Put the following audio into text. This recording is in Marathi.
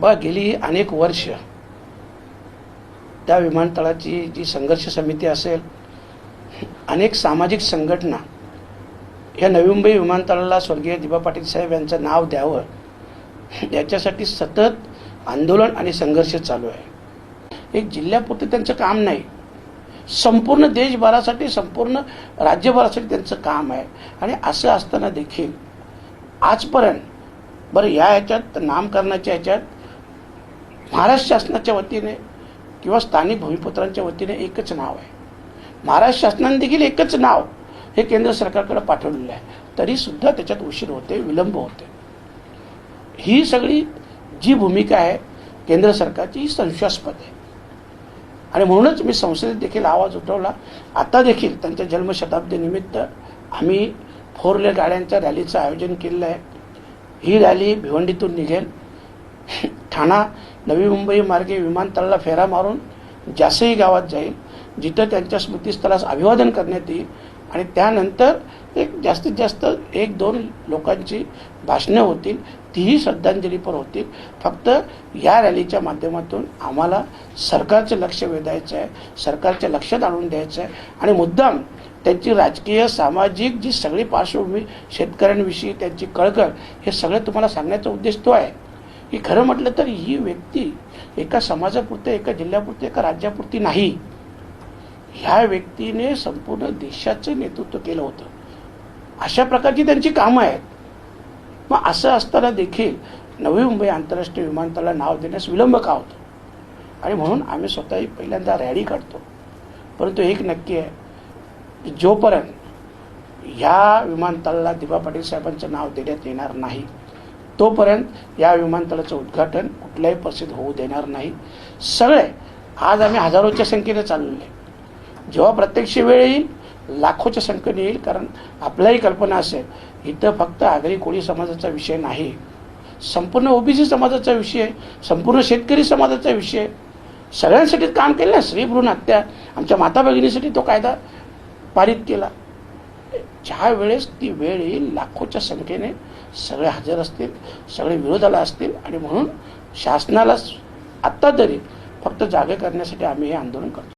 बघा गेली अनेक वर्ष. त्या विमानतळाची जी संघर्ष समिती असेल अनेक सामाजिक संघटना या नवी मुंबई विमानतळाला स्वर्गीय दिबा पाटील साहेब यांचं नाव द्यावं याच्यासाठी सतत आंदोलन आणि संघर्ष चालू आहे. एक जिल्ह्यापुरतं त्यांचं काम नाही. संपूर्ण देशभरासाठी संपूर्ण राज्यभरासाठी त्यांचं काम आहे. आणि असं असताना देखील आजपर्यंत बरं या ह्याच्यात नामकरणाच्या ह्याच्यात महाराष्ट्र शासनाच्या वतीने किंवा स्थानिक भूमिपुत्रांच्या वतीने एकच नाव आहे. महाराष्ट्र शासनाने देखील एकच नाव हे केंद्र सरकारकडे पाठवलेलं आहे. तरीसुद्धा त्याच्यात उशीर होते विलंब होते. ही सगळी जी भूमिका आहे केंद्र सरकारची ही संशयास्पद आहे. आणि म्हणूनच मी संसदेत देखील आवाज उठवला. आता देखील त्यांच्या जन्मशताब्दीनिमित्त आम्ही फोर व्हीलर गाड्यांच्या रॅलीचं आयोजन केलेलं आहे. ही रॅली भिवंडीतून निघेल. ठाणा नवी मुंबई मार्गे विमानतळाला फेरा मारून जासई गावात जाईल जिथं त्यांच्या स्मृतीस्थळास अभिवादन करण्यात येईल आणि त्यानंतर एक जास्तीत जास्त एक दोन लोकांची भाषणं होतील तीही श्रद्धांजलीपर होतील. फक्त या रॅलीच्या माध्यमातून आम्हाला सरकारचं लक्ष वेधायचं आहे सरकारच्या लक्षात आणून द्यायचं आहे आणि मुद्दाम त्यांची राजकीय सामाजिक जी सगळी पार्श्वभूमी शेतकऱ्यांविषयी त्यांची कळकळ हे सगळं तुम्हाला सांगण्याचा उद्देश तो आहे. की खरं म्हटलं तर ही व्यक्ती एका समाजापुरते एका जिल्ह्यापुरते एका राज्यापुरती नाही. ह्या व्यक्तीने संपूर्ण देशाचं नेतृत्व केलं होतं. अशा प्रकारची त्यांची कामं आहेत. मग असं असताना देखील नवी मुंबई आंतरराष्ट्रीय विमानतळाला नाव देण्यास विलंब का होतो? आणि म्हणून आम्ही स्वतःही पहिल्यांदा रॅली काढतो. परंतु एक नक्की आहे की जोपर्यंत ह्या विमानतळाला दिबा पाटील साहेबांचं नाव देण्यात येणार नाही तोपर्यंत या विमानतळाचं उद्घाटन कुठल्याही परिस्थितीत होऊ देणार नाही. सगळे आज आम्ही हजारोच्या संख्येने चाललेले आहे. जेव्हा प्रत्यक्ष वेळ येईल लाखोच्या संख्येने येईल कारण आपल्याही कल्पना असेल इथं फक्त आगरी कोळी समाजाचा विषय नाही. संपूर्ण ओबीसी समाजाचा विषय संपूर्ण शेतकरी समाजाचा विषय. सगळ्यांसाठी काम केलं ना स्त्री भ्रूण हत्या आमच्या माता भगिनीसाठी तो कायदा पारित केला. ज्या वेळेस ती वेळ येईल लाखोच्या संख्येने सगळे हजर असतील सगळे विरोधाला असतील आणि म्हणून शासनाला आत्ता तरी फक्त जागे करण्यासाठी आम्ही हे आंदोलन करतो.